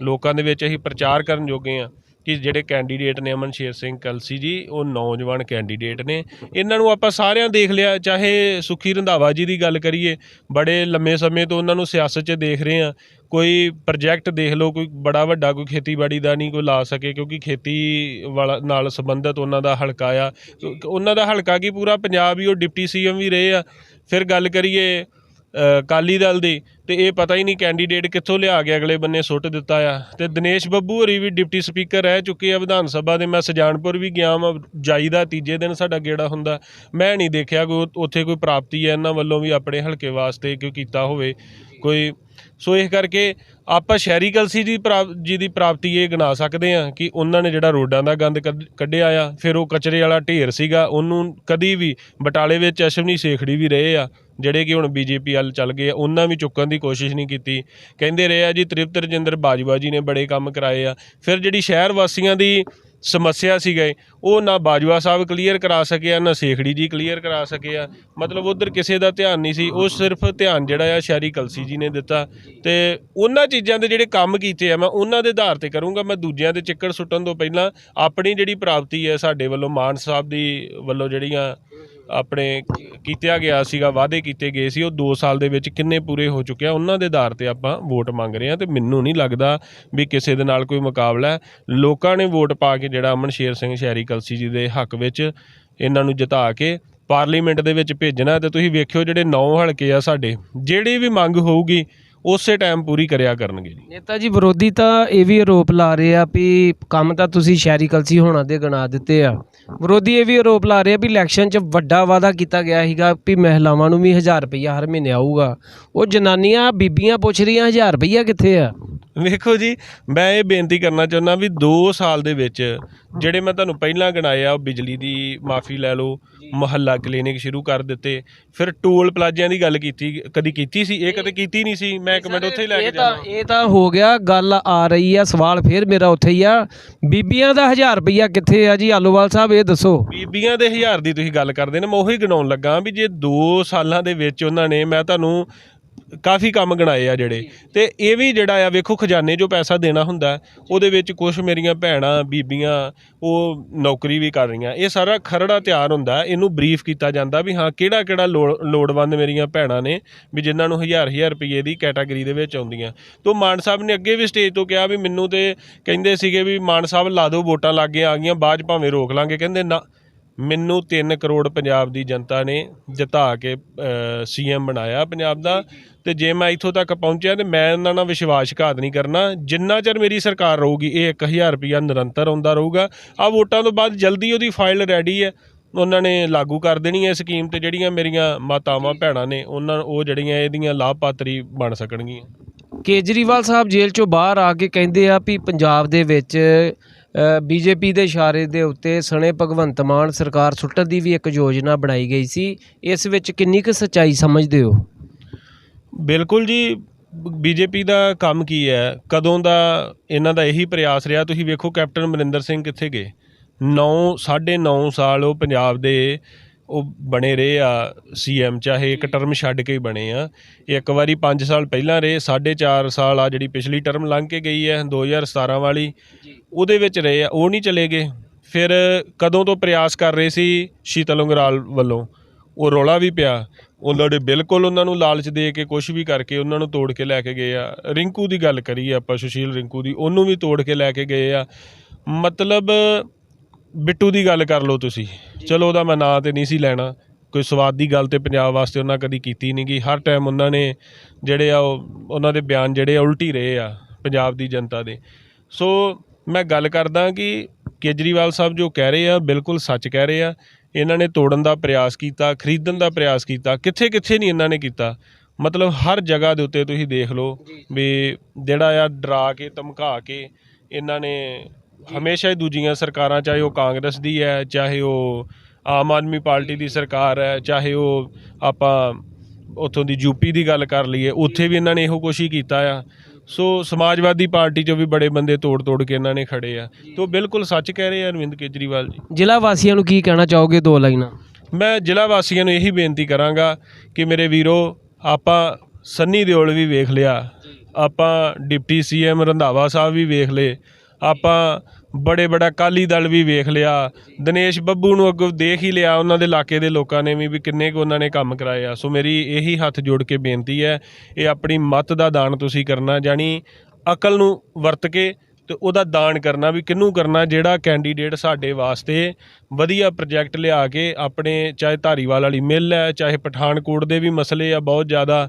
ਲੋਕਾਂ ਦੇ ਵਿੱਚ ਅਸੀਂ ਪ੍ਰਚਾਰ ਕਰਨ ਜੋਗੇ ਆ। ਕਿ ਜਿਹੜੇ ਕੈਂਡੀਡੇਟ ਨੇ ਅਮਨ ਸ਼ੇਰ ਸਿੰਘ ਕਲਸੀ ਜੀ, ਉਹ ਨੌਜਵਾਨ ਕੈਂਡੀਡੇਟ ਨੇ। ਇਹਨਾਂ ਨੂੰ ਆਪਾਂ ਸਾਰਿਆਂ ਦੇਖ ਲਿਆ, ਚਾਹੇ ਸੁਖੀ ਰੰਧਾਵਾ ਜੀ ਦੀ ਗੱਲ ਕਰੀਏ, ਬੜੇ ਲੰਮੇ ਸਮੇਂ ਤੋਂ ਉਹਨਾਂ ਨੂੰ ਸਿਆਸਤ 'ਚ ਦੇਖ ਰਹੇ ਆ ਕੋਈ ਪ੍ਰੋਜੈਕਟ ਦੇਖ ਲਓ, ਕੋਈ ਬੜਾ ਵੱਡਾ, ਕੋਈ ਖੇਤੀਬਾੜੀ ਦਾ ਨਹੀਂ, ਕੋਈ ਲਾ ਸਕੇ, ਕਿਉਂਕਿ ਖੇਤੀ ਵਾਲਾ ਨਾਲ ਸੰਬੰਧਿਤ ਉਹਨਾਂ ਦਾ ਹਲਕਾ ਆ। ਉਹਨਾਂ ਦਾ ਹਲਕਾ ਕੀ ਪੂਰਾ ਪੰਜਾਬ ਹੀ, ਉਹ ਡਿਪਟੀ ਸੀਐਮ ਵੀ ਰਹੇ ਆ। ਫਿਰ ਗੱਲ ਕਰੀਏ ਅ, ਅਕਾਲੀ ਦਲ ਦੀ ਤੇ ਇਹ ਪਤਾ ਹੀ ਨਹੀਂ ਕੈਂਡੀਡੇਟ ਕਿੱਥੋਂ ਲਿਆ ਕੇ ਅਗਲੇ ਬੰਨੇ ਸੁੱਟ ਦਿੱਤਾ ਆ। ਤੇ ਦਿਨੇਸ਼ ਬੱਬੂ ਹੋਰੀ ਵੀ ਡਿਪਟੀ ਸਪੀਕਰ ਰਹਿ ਚੁੱਕੇ ਆ ਵਿਧਾਨ ਸਭਾ ਦੇ। ਮੈਂ ਸਜਾਨਪੁਰ ਵੀ ਗਿਆ ਵਾਂ ਜਾਈਦਾ ਤੀਜੇ ਦਿਨ ਸਾਡਾ ਗੇੜਾ ਹੁੰਦਾ। ਮੈਂ ਨਹੀਂ ਦੇਖਿਆ ਕੋਈ ਉੱਥੇ ਕੋਈ ਪ੍ਰਾਪਤੀ ਹੈ ਇਹਨਾਂ ਵੱਲੋਂ ਵੀ ਆਪਣੇ ਹਲਕੇ ਵਾਸਤੇ ਕੋਈ ਕੀਤਾ ਹੋਵੇ ਕੋਈ। ਸੋ ਇਸ ਕਰਕੇ ਆਪਾਂ ਸ਼ਹਿਰੀ ਕਲਸੀ ਜੀ ਪ੍ਰਾਪ- ਜੀ ਦੀ ਪ੍ਰਾਪਤੀ ਇਹ ਗਿਣਾ ਸਕਦੇ ਆ ਕਿ ਉਹਨਾਂ ਨੇ ਜਿਹੜਾ ਰੋਡਾਂ ਦਾ ਗੰਦ ਕੱਢ- ਕੱਢਿਆ ਆ, ਫਿਰ ਉਹ ਕਚਰੇ ਵਾਲਾ ਢੇਰ ਸੀਗਾ, ਉਹਨੂੰ ਕਦੀ ਵੀ ਬਟਾਲੇ ਵਿੱਚ ਅਸ਼ਵਨੀ ਸੇਖੜੀ ਵੀ ਰਹੇ ਆ, ਜਿਹੜੇ ਕਿ ਹੁਣ ਬੀਜੇਪੀ ਵੱਲ ਚੱਲ ਗਏ ਆ, ਉਹਨਾਂ ਵੀ ਚੁੱਕਣ ਦੀ ਕੋਸ਼ਿਸ਼ ਨਹੀਂ ਕੀਤੀ। ਕਹਿੰਦੇ ਰਹੇ ਆ ਜੀ, ਤ੍ਰਿਪਤ ਰਜਿੰਦਰ ਬਾਜਵਾ ਜੀ ਨੇ ਬੜੇ ਕੰਮ ਕਰਾਏ ਆ। ਫਿਰ ਜਿਹੜੀ ਸ਼ਹਿਰ ਵਾਸੀਆਂ ਦੀ ਸਮੱਸਿਆ ਸੀ ਗਏ ਉਹ ਨਾ ਬਾਜਵਾ ਸਾਹਿਬ ਕਲੀਅਰ ਕਰਾ ਸਕੇ ਆ, ਨਾ ਸੇਖੜੀ ਜੀ ਕਲੀਅਰ ਕਰਾ ਸਕੇ ਆ। ਮਤਲਬ ਉਧਰ ਕਿਸੇ ਦਾ ਧਿਆਨ ਨਹੀਂ ਸੀ, ਉਹ ਸਿਰਫ ਧਿਆਨ ਜਿਹੜਾ ਆ ਸ਼ਹਿਰੀ ਕਲਸੀ ਜੀ ਨੇ ਦਿੱਤਾ। ਤੇ ਉਹਨਾਂ ਚੀਜ਼ਾਂ ਦੇ ਜਿਹੜੇ ਕੰਮ ਕੀਤੇ ਆ, ਮੈਂ ਉਹਨਾਂ ਦੇ ਆਧਾਰ ਤੇ ਕਰੂੰਗਾ। ਮੈਂ ਦੂਜਿਆਂ ਦੇ ਚਿੱਕੜ ਸੁੱਟਣ ਤੋਂ ਪਹਿਲਾਂ ਆਪਣੀ ਜਿਹੜੀ ਪ੍ਰਾਪਤੀ ਹੈ, ਸਾਡੇ ਵੱਲੋਂ ਮਾਨ ਸਾਹਿਬ ਦੀ ਵੱਲੋਂ ਜਿਹੜੀਆਂ ਆਪਣੇ ਕੀਤਿਆ ਗਿਆ ਸੀਗਾ, ਵਾਅਦੇ ਕੀਤੇ ਗਏ ਸੀ, ਉਹ 2 ਸਾਲ ਦੇ ਵਿੱਚ ਕਿੰਨੇ ਪੂਰੇ ਹੋ ਚੁੱਕੇ ਆ, ਉਹਨਾਂ ਦੇ ਆਧਾਰ ਤੇ ਆਪਾਂ ਵੋਟ ਮੰਗ ਰਹੇ ਹਾਂ ਤੇ ਮੈਨੂੰ ਨਹੀਂ ਲੱਗਦਾ ਵੀ ਕਿਸੇ ਦੇ ਨਾਲ ਕੋਈ ਮੁਕਾਬਲਾ ਹੈ। ਲੋਕਾਂ ਨੇ ਵੋਟ ਪਾ ਕੇ ਜਿਹੜਾ ਅਮਨ ਸ਼ੇਰ ਸਿੰਘ ਸ਼ਹਿਰੀ ਕਲਸੀ ਜੀ ਦੇ ਹੱਕ ਵਿੱਚ ਇਹਨਾਂ ਨੂੰ ਜਿਤਾ ਕੇ ਪਾਰਲੀਮੈਂਟ ਦੇ ਵਿੱਚ ਭੇਜਣਾ ਤੇ ਤੁਸੀਂ ਵੇਖਿਓ ਜਿਹੜੇ ਨੌ ਹਲਕੇ ਆ ਸਾਡੇ, ਜਿਹੜੀ ਵੀ ਮੰਗ ਹੋਊਗੀ ਉਸੇ ਟਾਈਮ ਪੂਰੀ ਕਰਿਆ ਕਰਨਗੇ ਜੀ। ਨੇਤਾ ਜੀ, ਵਿਰੋਧੀ ਤਾਂ ਇਹ ਵੀ ਆਰੋਪ ਲਾ ਰਹੇ ਆ ਵੀ ਕੰਮ ਤਾਂ ਤੁਸੀਂ ਸ਼ਹਿਰੀ ਕਲਸੀ ਹੋਣਾ ਦੇ ਗਣਾ ਦਿੱਤੇ ਆ। ਵਿਰੋਧੀ ਇਹ ਵੀ ਆਰੋਪ ਲਾ ਰਹੇ ਆ ਵੀ ਇਲੈਕਸ਼ਨ 'ਚ ਵੱਡਾ ਵਾਅਦਾ ਕੀਤਾ ਗਿਆ ਸੀਗਾ ਵੀ ਮਹਿਲਾਵਾਂ ਨੂੰ ਵੀ 1000 ਰੁਪਈਆ ਹਰ ਮਹੀਨੇ ਆਊਗਾ। ਉਹ ਜਨਾਨੀਆਂ ਬੀਬੀਆਂ ਪੁੱਛ ਰਹੀਆਂ 1000 ਰੁਪਈਆ ਕਿੱਥੇ ਆ? ਵੇਖੋ ਜੀ ਮੈਂ ਇਹ ਬੇਨਤੀ ਕਰਨਾ ਚਾਹੁੰਦਾ ਵੀ 2 ਸਾਲ ਦੇ ਵਿੱਚ ਜਿਹੜੇ ਮੈਂ ਤੁਹਾਨੂੰ ਪਹਿਲਾਂ ਗਣਾਏ ਆ ਉਹ ਬਿਜਲੀ ਦੀ ਮਾਫੀ ਲੈ ਲਓ ਮੁਹੱਲਾ ਕਲੀਨਿਕ ਸ਼ੁਰੂ ਕਰ ਦਿੱਤੇ ਫਿਰ ਟੋਲ ਪਲਾਜ਼ਿਆਂ ਦੀ ਗੱਲ ਕੀਤੀ ਕਦੀ ਕੀਤੀ ਸੀ? ਇਹ ਕਦੇ ਕੀਤੀ ਨਹੀਂ ਸੀ? ਮੈਂ ਇੱਕ ਮਿੰਟ ਉੱਥੇ ਹੀ ਲੈ ਕੇ ਇਹ ਤਾਂ ਜਾਣਾ ਇਹ ਤਾਂ ਹੋ ਗਿਆ ਗੱਲ ਆ ਰਹੀ ਆ ਸਵਾਲ ਫੇਰ ਮੇਰਾ ਉੱਥੇ ਹੀ ਆ। ਬੀਬੀਆਂ ਦਾ 1000 ਰੁਪਈਆ ਕਿੱਥੇ ਆ ਜੀ? ਆਲੋਵਾਲ ਸਾਹਿਬ ਇਹ ਦੱਸੋ। ਬੀਬੀਆਂ ਦੇ ਹਜ਼ਾਰ ਦੀ ਤੁਸੀਂ ਗੱਲ ਕਰਦੇ ਨੇ ਮੈਂ ਉਹੀ ਗਿਣਾਉਣ ਲੱਗਾ ਵੀ ਜੇ 2 ਸਾਲਾਂ ਦੇ ਵਿੱਚ ਉਹਨਾਂ ਨੇ ਮੈਂ ਤੁਹਾਨੂੰ ਕਾਫੀ ਕੰਮ ਗਣਾਏ ਆ ਜਿਹੜੇ। ਤੇ ਇਹ ਵੀ ਜਿਹੜਾ ਆ ਵੇਖੋ ਖਜ਼ਾਨੇ 'ਚੋਂ ਪੈਸਾ ਦੇਣਾ ਹੁੰਦਾ ਉਹਦੇ ਵਿੱਚ ਕੁਝ ਮੇਰੀਆਂ ਭੈਣਾਂ ਬੀਬੀਆਂ ਉਹ ਨੌਕਰੀ ਵੀ ਕਰ ਰਹੀਆਂ। ਇਹ ਸਾਰਾ ਖਰੜਾ ਤਿਆਰ ਹੁੰਦਾ ਇਹਨੂੰ ਬਰੀਫ ਕੀਤਾ ਜਾਂਦਾ ਵੀ ਹਾਂ ਕਿਹੜਾ ਕਿਹੜਾ ਲੋੜ- ਲੋੜਵੰਦ ਮੇਰੀਆਂ ਭੈਣਾਂ ਨੇ ਵੀ ਜਿਨ੍ਹਾਂ ਨੂੰ ਹਜ਼ਾਰ ਹਜ਼ਾਰ ਰੁਪਏ ਦੀ ਕੈਟਾਗਰੀ ਦੇ ਵਿੱਚ ਆਉਂਦੀਆਂ। ਤੋਂ ਮਾਨ ਸਾਹਿਬ ਨੇ ਅੱਗੇ ਵੀ ਸਟੇਜ ਤੋਂ ਕਿਹਾ ਵੀ ਮੈਨੂੰ ਤੇ ਕਹਿੰਦੇ ਸੀਗੇ ਵੀ ਮਾਨ ਸਾਹਿਬ ਲਾ ਦਿਓ ਵੋਟਾਂ ਲੱਗ ਗਈਆਂ ਆ ਗਈਆਂ ਬਾਅਦ ਭਾਵੇਂ ਰੋਕ ਲਾਂਗੇ। ਕਹਿੰਦੇ ਨਾ ਮੈਨੂੰ 3 ਕਰੋੜ ਪੰਜਾਬ ਦੀ ਜਨਤਾ ਨੇ ਜਿਤਾ ਕੇ ਸੀਐਮ ਬਣਾਇਆ ਪੰਜਾਬ ਦਾ। ਤੇ ਜੇ ਮੈਂ ਇੱਥੋਂ ਤੱਕ ਪਹੁੰਚਿਆ ਤੇ ਮੈਂ ਉਹਨਾਂ ਨਾਲ ਵਿਸ਼ਵਾਸਘਾਤ ਨਹੀਂ ਕਰਨਾ। ਜਿੰਨਾ ਚਿਰ ਮੇਰੀ ਸਰਕਾਰ ਰਹੂਗੀ, ਇਹ 1000 ਰੁਪਿਆ ਨਿਰੰਤਰ ਆਉਂਦਾ ਰਹੂਗਾ। ਆ ਵੋਟਾਂ ਤੋਂ ਬਾਅਦ ਜਲਦੀ ਉਹਦੀ ਫਾਈਲ ਰੈਡੀ ਹੈ। ਉਹਨਾਂ ਨੇ ਲਾਗੂ ਕਰ ਦੇਣੀ ਹੈ ਸਕੀਮ ਤੇ ਜਿਹੜੀਆਂ ਮੇਰੀਆਂ ਮਾਤਾਵਾਂ, ਭੈਣਾਂ ਨੇ, ਉਹਨਾਂ ਉਹ ਜਿਹੜੀਆਂ ਇਹਦੀਆਂ ਲਾਭਪਾਤਰੀ ਬਣ ਸਕਣਗੀਆਂ। ਕੇਜਰੀਵਾਲ ਸਾਹਿਬ ਜੇਲ੍ਹ ਚੋਂ ਬਾਹਰ ਆ ਕੇ ਕਹਿੰਦੇ ਆ ਵੀ ਪੰਜਾਬ ਦੇ ਵਿੱਚ ਬੀਜੇਪੀ ਦੇ ਇਸ਼ਾਰੇ ਦੇ ਉੱਤੇ ਸਣੇ ਭਗਵੰਤ ਮਾਨ ਸਰਕਾਰ ਸੁੱਟਣ ਦੀ ਵੀ ਇੱਕ ਯੋਜਨਾ ਬਣਾਈ ਗਈ ਸੀ। ਇਸ ਵਿੱਚ ਕਿੰਨੀ ਕੁ ਸੱਚਾਈ ਸਮਝਦੇ ਹੋ? ਬਿਲਕੁਲ ਜੀ। ਬੀਜੇਪੀ ਦਾ ਕੰਮ ਕੀ ਹੈ? ਕਦੋਂ ਦਾ ਇਹਨਾਂ ਦਾ ਇਹੀ ਪ੍ਰਯਾਸ ਰਿਹਾ? ਤੁਸੀਂ ਵੇਖੋ ਕੈਪਟਨ ਅਮਰਿੰਦਰ ਸਿੰਘ ਕਿੱਥੇ ਗਏ? 9 9.5 ਸਾਲ ਉਹ ਪੰਜਾਬ ਦੇ ਉਹ ਬਣੇ ਰਹੇ ਆ ਸੀਐਮ ਚਾਹੇ ਇੱਕ ਟਰਮ ਛੱਡ ਕੇ ਹੀ ਬਣੇ ਆ। ਇੱਕ ਵਾਰੀ 5 ਸਾਲ ਪਹਿਲਾਂ ਰਹੇ 4.5 ਸਾਲ ਆ ਜਿਹੜੀ ਪਿਛਲੀ ਟਰਮ ਲੰਘ ਕੇ ਗਈ ਹੈ 2017 ਵਾਲੀ। ਉਹਦੇ ਵਿੱਚ ਰਹੇ ਆ ਉਹ ਨਹੀਂ ਚਲੇ ਗਏ। ਫਿਰ ਕਦੋਂ ਤੋਂ ਪ੍ਰਯਾਸ ਕਰ ਰਹੇ ਸੀ ਸ਼ੀਤਲ ਉਂਗਰਾਲ ਵੱਲੋਂ? ਉਹ ਰੌਲਾ ਵੀ ਪਿਆ। ਉਹਨਾਂ ਨੇ ਬਿਲਕੁਲ ਉਹਨਾਂ ਨੂੰ ਲਾਲਚ ਦੇ ਕੇ ਕੁਝ ਵੀ ਕਰਕੇ ਉਹਨਾਂ ਨੂੰ ਤੋੜ ਕੇ ਲੈ ਕੇ ਗਏ ਆ। ਰਿੰਕੂ ਦੀ ਗੱਲ ਕਰੀਏ ਆਪਾਂ ਸੁਸ਼ੀਲ ਰਿੰਕੂ ਦੀ ਉਹਨੂੰ ਵੀ ਤੋੜ ਕੇ ਲੈ ਕੇ ਗਏ ਆ। ਮਤਲਬ ਬਿੱਟੂ ਦੀ ਗੱਲ ਕਰ ਲਓ ਤੁਸੀਂ। ਚਲੋ ਉਹਦਾ ਮੈਂ ਨਾਂ ਤੇ ਨਹੀਂ ਸੀ ਲੈਣਾ। ਕੋਈ ਸਵਾਦ ਦੀ ਗੱਲ ਤੇ ਪੰਜਾਬ ਵਾਸਤੇ ਉਹਨਾਂ ਕਦੀ ਕੀਤੀ ਨਹੀਂ ਗੀ। ਹਰ ਟਾਈਮ ਉਹਨਾਂ ਨੇ ਜਿਹੜੇ ਆ ਉਹ ਉਹਨਾਂ ਦੇ ਬਿਆਨ ਜਿਹੜੇ ਆ ਉਲਟੀ ਰਹੇ ਆ ਪੰਜਾਬ ਦੀ ਜਨਤਾ ਦੇ। ਸੋ ਮੈਂ ਗੱਲ ਕਰਦਾ ਕਿ ਕੇਜਰੀਵਾਲ ਸਾਹਿਬ ਜੋ ਕਹਿ ਰਹੇ ਆ ਬਿਲਕੁਲ ਸੱਚ ਕਹਿ ਰਹੇ ਆ। ਇਹਨਾਂ ਨੇ ਤੋੜਨ ਦਾ ਪ੍ਰਯਾਸ ਕੀਤਾ ਖਰੀਦਣ ਦਾ ਪ੍ਰਯਾਸ ਕੀਤਾ ਕਿੱਥੇ ਕਿੱਥੇ ਨਹੀਂ ਇਹਨਾਂ ਨੇ ਕੀਤਾ। ਮਤਲਬ ਹਰ ਜਗ੍ਹਾ ਦੇ ਉੱਤੇ ਤੁਸੀਂ ਦੇਖ ਲਓ ਵੀ ਜਿਹੜਾ ਆ ਡਰਾ ਕੇ ਧਮਕਾ ਕੇ ਇਹਨਾਂ ਨੇ ਹਮੇਸ਼ਾ ਹੀ ਦੂਜੀਆਂ ਸਰਕਾਰਾਂ ਚਾਹੇ ਉਹ ਕਾਂਗਰਸ ਦੀ ਹੈ ਚਾਹੇ ਉਹ ਆਮ ਆਦਮੀ ਪਾਰਟੀ ਦੀ ਸਰਕਾਰ ਹੈ ਚਾਹੇ ਉਹ ਆਪਾਂ ਉੱਥੋਂ ਦੀ ਯੂਪੀ ਦੀ ਗੱਲ ਕਰ ਲਈਏ ਉੱਥੇ ਵੀ ਇਹਨਾਂ ਨੇ ਇਹੋ ਕੁਛ ਹੀ ਕੀਤਾ ਆ। ਸੋ ਸਮਾਜਵਾਦੀ ਪਾਰਟੀ 'ਚੋਂ ਵੀ ਬੜੇ ਬੰਦੇ ਤੋੜ ਤੋੜ ਕੇ ਇਹਨਾਂ ਨੇ ਖੜੇ ਆ। ਤੋਂ ਬਿਲਕੁਲ ਸੱਚ ਕਹਿ ਰਹੇ ਆ ਅਰਵਿੰਦ ਕੇਜਰੀਵਾਲ ਜੀ। ਜ਼ਿਲ੍ਹਾ ਵਾਸੀਆਂ ਨੂੰ ਕੀ ਕਹਿਣਾ ਚਾਹੋਗੇ ਦੋ ਲਾਈਨਾਂ? ਮੈਂ ਜ਼ਿਲ੍ਹਾ ਵਾਸੀਆਂ ਨੂੰ ਇਹੀ ਬੇਨਤੀ ਕਰਾਂਗਾ ਕਿ ਮੇਰੇ ਵੀਰੋ ਆਪਾਂ ਸੰਨੀ ਦਿਓਲ ਵੀ ਵੇਖ ਲਿਆ ਆਪਾਂ ਡਿਪਟੀ ਸੀਐਮ ਰੰਧਾਵਾ ਸਾਹਿਬ ਵੀ ਵੇਖ ਲਏ ਆਪਾਂ ਬੜੇ ਬੜਾ ਕਾਲੀ ਦਲ ਵੀ ਵੇਖ ਲਿਆ। ਦਿਨੇਸ਼ ਬੱਬੂ ਨੂੰ ਅੱਗੋਂ ਦੇਖ ਹੀ ਲਿਆ ਉਹਨਾਂ ਦੇ ਇਲਾਕੇ ਦੇ ਲੋਕਾਂ ਨੇ ਵੀ ਵੀ ਕਿੰਨੇ ਕੁ ਉਹਨਾਂ ਨੇ ਕੰਮ ਕਰਾਏ ਆ। ਸੋ ਮੇਰੀ ਇਹੀ ਹੱਥ ਜੋੜ ਕੇ ਬੇਨਤੀ ਹੈ, ਇਹ ਆਪਣੀ ਮਤ ਦਾ ਦਾਨ ਤੁਸੀਂ ਕਰਨਾ ਜਾਨੀ ਅਕਲ ਨੂੰ ਵਰਤ ਕੇ ਤੇ ਉਹਦਾ ਦਾਨ ਕਰਨਾ, ਵੀ ਕਿਹਨੂੰ ਕਰਨਾ, ਜਿਹੜਾ ਕੈਂਡੀਡੇਟ ਸਾਡੇ ਵਾਸਤੇ ਵਧੀਆ ਪ੍ਰੋਜੈਕਟ ਲਿਆ ਕੇ ਆਪਣੇ, ਚਾਹੇ ਧਾਰੀਵਾਲ ਵਾਲੀ ਮਿੱਲ ਹੈ, ਚਾਹੇ ਪਠਾਨਕੋਟ ਦੇ ਵੀ ਮਸਲੇ ਆ, ਬਹੁਤ ਜ਼ਿਆਦਾ,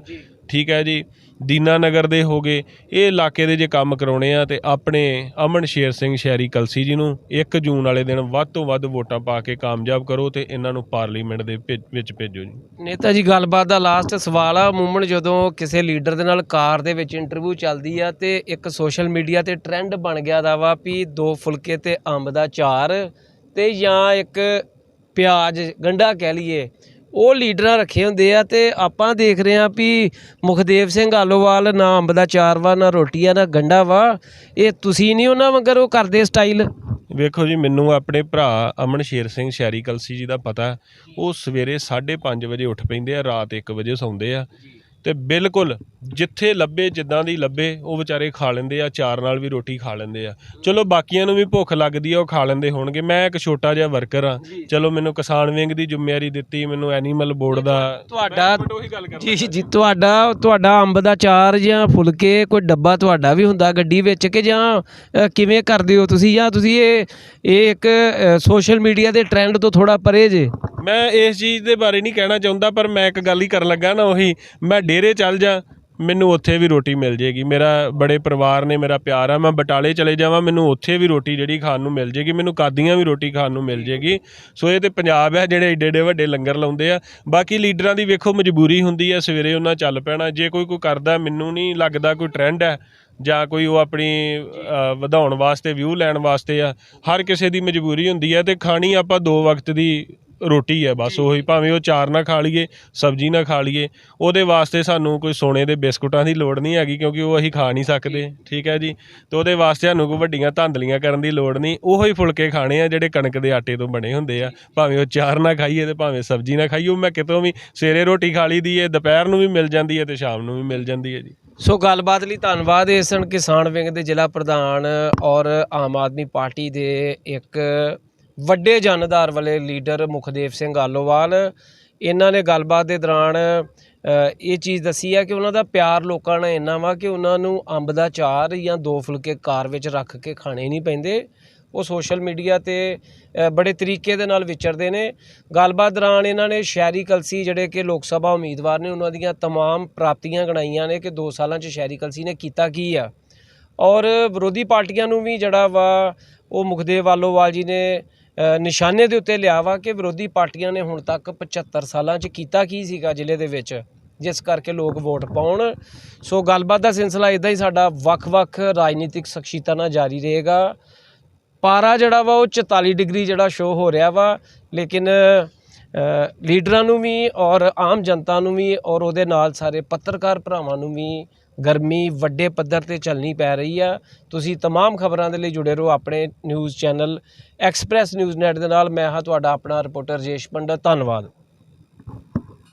ਠੀਕ ਹੈ ਜੀ। ਦੀਨਾਨਗਰ ਦੇ ਹੋ ਗਏ। ਇਹ ਇਲਾਕੇ ਦੇ ਜੇ ਕੰਮ ਕਰਾਉਣੇ ਆ ਤੇ ਆਪਣੇ ਅਮਨ ਸ਼ੇਰ ਸਿੰਘ ਸ਼ਹਿਰੀ ਕਲਸੀ ਜੀ ਨੂੰ 1 ਜੂਨ ਵਾਲੇ ਦਿਨ ਵੱਧ ਤੋਂ ਵੱਧ ਵੋਟਾਂ ਪਾ ਕੇ ਕਾਮਯਾਬ ਕਰੋ ਤੇ ਇਹਨਾਂ ਨੂੰ ਪਾਰਲੀਮੈਂਟ ਦੇ ਭੇ- ਵਿੱਚ ਭੇਜੋ ਜੀ। ਨੇਤਾ ਜੀ, ਗੱਲਬਾਤ ਦਾ ਲਾਸਟ ਸਵਾਲ ਆ। ਮੂਮਨ, ਜਦੋਂ ਕਿਸੇ ਲੀਡਰ ਦੇ ਨਾਲ ਕਾਰ ਦੇ ਵਿੱਚ ਇੰਟਰਵਿਊ ਚੱਲਦੀ ਆ ਤੇ ਇੱਕ ਸੋਸ਼ਲ ਮੀਡੀਆ ਤੇ ਟ੍ਰੈਂਡ ਬਣ ਗਿਆ ਦਾ ਵਾ ਵੀ ਦੋ ਫੁਲਕੇ ਤੇ ਅੰਬ ਦਾ ਚਾਰ ਤੇ ਜਾਂ ਇੱਕ ਪਿਆਜ਼ ਗੰਢਾ ਕਹਿ ਲਈਏ। ਉਹ ਲੀਡਰਾਂ ਰੱਖੇ ਹੁੰਦੇ ਆ ਤੇ ਆਪਾਂ ਦੇਖ ਰਹੇ ਆ ਵੀ ਮੁਖਦੇਵ ਸਿੰਘ ਆਲੋਵਾਲ ਨਾ ਅੰਬ ਦਾ ਚਾਰ ਵਾ, ਨਾ ਰੋਟੀ ਆ ਨਾ ਗੰਢਾ ਵਾ। ਇਹ ਤੁਸੀਂ ਨਹੀਂ ਉਹਨਾਂ ਵਾਂਗਰ ਉਹ ਕਰਦੇ ਸਟਾਈਲ? ਵੇਖੋ ਜੀ, ਮੈਨੂੰ ਆਪਣੇ ਭਰਾ ਅਮਨ ਸ਼ੇਰ ਸਿੰਘ ਸ਼ਹਿਰੀ ਕਲਸੀ ਜੀ ਦਾ ਪਤਾ। ਉਹ ਸਵੇਰੇ 5:30 ਵਜੇ ਉੱਠ ਪੈਂਦੇ ਆ, ਰਾਤ 1 ਵਜੇ ਸੌਂਦੇ ਆ। ਤੇ ਬਿਲਕੁਲ ਜਿੱਥੇ ਲੱਭੇ ਜਿੱਦਾਂ ਦੀ ਲੱਭੇ ਉਹ ਵਿਚਾਰੇ ਖਾ ਲੈਂਦੇ ਆ ਚਾਰ ਨਾਲ ਵੀ ਰੋਟੀ ਖਾ ਲੈਂਦੇ ਆ। ਚਲੋ ਬਾਕੀਆਂ ਨੂੰ ਵੀ ਭੁੱਖ ਲੱਗਦੀ ਆ ਉਹ ਖਾ ਲੈਂਦੇ ਹੋਣਗੇ। ਮੈਂ ਇੱਕ ਛੋਟਾ ਜਿਹਾ ਵਰਕਰ ਆ। ਚਲੋ ਮੈਨੂੰ ਕਿਸਾਨ ਵਿੰਗ ਦੀ ਜ਼ਿੰਮੇਵਾਰੀ ਦਿੱਤੀ ਮੈਨੂੰ ਐਨੀਮਲ ਬੋਰਡ ਦਾ ਤੁਹਾਡਾ ਜੀ ਜੀ ਤੁਹਾਡਾ ਤੁਹਾਡਾ ਅੰਬ ਦਾ ਚਾਰ ਜਾਂ ਫੁਲਕੇ ਕੋਈ ਡੱਬਾ ਤੁਹਾਡਾ ਵੀ ਹੁੰਦਾ ਗੱਡੀ ਵਿੱਚ ਕਿ ਜਾਂ ਕਿਵੇਂ ਕਰਦੇ ਹੋ ਤੁਸੀਂ? ਜਾਂ ਤੁਸੀਂ ਇਹ ਇਹ ਇੱਕ ਸੋਸ਼ਲ ਮੀਡੀਆ ਦੇ ਟ੍ਰੈਂਡ ਤੋਂ ਥੋੜਾ ਪਰੇ ਜੇ? ਮੈਂ ਇਸ ਚੀਜ਼ ਦੇ ਬਾਰੇ ਨਹੀਂ ਕਹਿਣਾ ਚਾਹੁੰਦਾ, ਪਰ ਮੈਂ ਇੱਕ ਗੱਲ ਹੀ ਕਰਨ ਲੱਗਾ ਨਾ ਉਹੀ, ਮੈਂ ਡੇਰੇ ਚੱਲ ਜਾ, ਮੈਨੂੰ ਉੱਥੇ ਵੀ ਰੋਟੀ ਮਿਲ ਜੇਗੀ। ਮੇਰਾ ਬੜੇ ਪਰਿਵਾਰ ਨੇ, ਮੇਰਾ ਪਿਆਰ ਆ, ਮੈਂ ਬਟਾਲੇ ਚਲੇ ਜਾਵਾਂ, ਮੈਨੂੰ ਉੱਥੇ ਵੀ ਰੋਟੀ ਜਿਹੜੀ ਖਾਣ ਨੂੰ ਮਿਲ ਜੇਗੀ, ਮੈਨੂੰ ਕਾਦੀਆਂ ਵੀ ਰੋਟੀ ਖਾਣ ਨੂੰ ਮਿਲ ਜੇਗੀ। ਸੋ ਇਹ ਤੇ ਪੰਜਾਬ ਹੈ ਜਿਹੜੇ ਏਡੇ ਏਡੇ ਵੱਡੇ ਲੰਗਰ ਲਾਉਂਦੇ ਆ। ਬਾਕੀ ਲੀਡਰਾਂ ਦੀ ਵੇਖੋ ਮਜਬੂਰੀ ਹੁੰਦੀ ਆ, ਸਵੇਰੇ ਉਹਨਾਂ ਚੱਲ ਪੈਣਾ। ਜੇ ਕੋਈ ਕੋਈ ਕਰਦਾ, ਮੈਨੂੰ ਨਹੀਂ ਲੱਗਦਾ ਕੋਈ ਟ੍ਰੈਂਡ ਹੈ ਜਾਂ ਕੋਈ ਉਹ ਆਪਣੀ ਵਧਾਉਣ ਵਾਸਤੇ ਵਿਊ ਲੈਣ ਵਾਸਤੇ ਆ, ਹਰ ਕਿਸੇ ਦੀ ਮਜਬੂਰੀ ਹੁੰਦੀ ਹੈ ਤੇ ਖਾਣੀ ਆਪਾਂ ਦੋ ਵਕਤ ਦੀ ਰੋਟੀ ਹੈ ਬਸ ਉਹੀ ਭਾਵੇਂ ਉਹ ਚਾਰ ਨਾ ਖਾ ਲਈਏ ਸਬਜ਼ੀ ਨਾ ਖਾ ਲਈਏ ਉਹਦੇ ਵਾਸਤੇ ਸਾਨੂੰ ਕੋਈ ਸੋਨੇ ਦੇ ਬਿਸਕੁਟਾਂ ਦੀ ਲੋੜ ਨਹੀਂ ਹੈਗੀ ਕਿਉਂਕਿ ਉਹ ਅਸੀਂ ਖਾ ਨਹੀਂ ਸਕਦੇ ਠੀਕ ਹੈ ਜੀ। ਤੇ ਉਹਦੇ ਵਾਸਤੇ ਸਾਨੂੰ ਕੋਈ ਵੱਡੀਆਂ ਧਾਂਦਲੀਆਂ ਕਰਨ ਦੀ ਲੋੜ ਨਹੀਂ ਉਹੋ ਹੀ ਫੁਲਕੇ ਖਾਣੇ ਆ ਜਿਹੜੇ ਕਣਕ ਦੇ ਆਟੇ ਤੋਂ ਬਣੇ ਹੁੰਦੇ ਆ ਭਾਵੇਂ ਉਹ ਚਾਰ ਨਾ ਖਾਈਏ ਤੇ ਭਾਵੇਂ ਸਬਜ਼ੀ ਨਾ ਖਾਈਏ ਉਹ ਮੈਂ ਕਿਤੋਂ ਵੀ ਸਵੇਰੇ ਰੋਟੀ ਖਾ ਲਈ ਦੀ ਹੈ ਦੁਪਹਿਰ ਨੂੰ ਵੀ ਮਿਲ ਜਾਂਦੀ ਹੈ ਤੇ ਸ਼ਾਮ ਨੂੰ ਵੀ ਮਿਲ ਜਾਂਦੀ ਹੈ ਜੀ। ਸੋ ਗੱਲਬਾਤ ਲਈ ਧੰਨਵਾਦ ਇਹ ਸਨ ਕਿਸਾਨ ਵਿੰਗ ਦੇ ਜ਼ਿਲ੍ਹਾ ਪ੍ਰਧਾਨ ਔਰ ਆਮ ਆਦਮੀ ਪਾਰਟੀ ਦੇ ਇੱਕ ਵੱਡੇ ਜਨਦਾਰ ਵਾਲੇ ਲੀਡਰ ਮੁਖਦੇਵ ਸਿੰਘ ਆਲੋਵਾਲ ਇਹਨਾਂ ਨੇ ਗੱਲਬਾਤ ਦੇ ਦੌਰਾਨ ਅ, ਇਹ ਚੀਜ਼ ਦੱਸੀ ਹੈ ਕਿ ਉਹਨਾਂ ਦਾ ਪਿਆਰ ਲੋਕਾਂ ਨਾਲ ਇੰਨਾ ਵਾ ਕਿ ਉਹਨਾਂ ਨੂੰ ਅੰਬ ਦਾ ਚਾਰ ਜਾਂ ਦੋ ਫੁਲਕੇ ਕਾਰ ਵਿੱਚ ਰੱਖ ਕੇ ਖਾਣੇ ਨਹੀਂ ਪੈਂਦੇ ਉਹ ਸੋਸ਼ਲ ਮੀਡੀਆ ਤੇ ਅ, ਬੜੇ ਤਰੀਕੇ ਦੇ ਨਾਲ ਵਿਚਰਦੇ ਨੇ ਗੱਲਬਾਤ ਦੌਰਾਨ ਇਹਨਾਂ ਨੇ ਸ਼ਹਿਰੀ ਕਲਸੀ ਜਿਹੜੇ ਕਿ ਲੋਕ ਸਭਾ ਉਮੀਦਵਾਰ ਨੇ ਉਹਨਾਂ ਦੀਆਂ तमाम ਪ੍ਰਾਪਤੀਆਂ ਗਣਾਈਆਂ ਨੇ ਕਿ 2 ਸਾਲਾਂ 'ਚ ਸ਼ਹਿਰੀ ਕਲਸੀ ਨੇ ਕੀਤਾ ਕੀ ਆ ਔਰ ਵਿਰੋਧੀ ਪਾਰਟੀਆਂ ਨੂੰ ਵੀ ਜਿਹੜਾ ਵਾ ਉਹ ਮੁਖਦੇਵ ਵਾਲੋਵਾਲ ਜੀ ਨੇ ਅ, ਨਿਸ਼ਾਨੇ ਦੇ ਉੱਤੇ ਲਿਆ ਵਾ ਕਿ ਵਿਰੋਧੀ ਪਾਰਟੀਆਂ ਨੇ ਹੁਣ ਤੱਕ 75 ਸਾਲਾਂ 'ਚ ਕੀਤਾ ਕੀ ਸੀਗਾ ਜ਼ਿਲ੍ਹੇ ਦੇ ਵਿੱਚ, ਜਿਸ ਕਰਕੇ ਲੋਕ ਵੋਟ ਪਾਉਣ। ਸੋ ਗੱਲਬਾਤ ਦਾ ਸਿਲਸਿਲਾ ਇਦਾਂ ਹੀ ਸਾਡਾ ਵੱਖ-ਵੱਖ ਰਾਜਨੀਤਿਕ ਸ਼ਖਸੀਅਤਾਂ ਨਾਲ ਜਾਰੀ ਰਹੇਗਾ। ਪਾਰਾ ਜਿਹੜਾ ਵਾ, ਉਹ 44 ਡਿਗਰੀ ਜਿਹੜਾ ਸ਼ੋ ਹੋ ਰਿਹਾ ਵਾ, ਲੇਕਿਨ ਲੀਡਰਾਂ ਨੂੰ ਵੀ ਔਰ ਆਮ ਜਨਤਾ ਨੂੰ ਵੀ ਔਰ ਉਹਦੇ ਨਾਲ ਸਾਰੇ ਪੱਤਰਕਾਰ ਭਰਾਵਾਂ ਨੂੰ ਵੀ ਗਰਮੀ ਵੱਡੇ ਪੱਧਰ ਤੇ ਚੱਲਣੀ ਪੈ ਰਹੀ ਆ ਤੁਸੀਂ तमाम ਖਬਰਾਂ ਦੇ ਲਈ ਜੁੜੇ ਰਹੋ ਆਪਣੇ news channel Express News Net ਦੇ ਨਾਲ ਮੈਂ ਹਾਂ ਤੁਹਾਡਾ ਆਪਣਾ ਰਿਪੋਰਟਰ ਜੇਸ਼ ਪੰਡਤ ਧੰਨਵਾਦ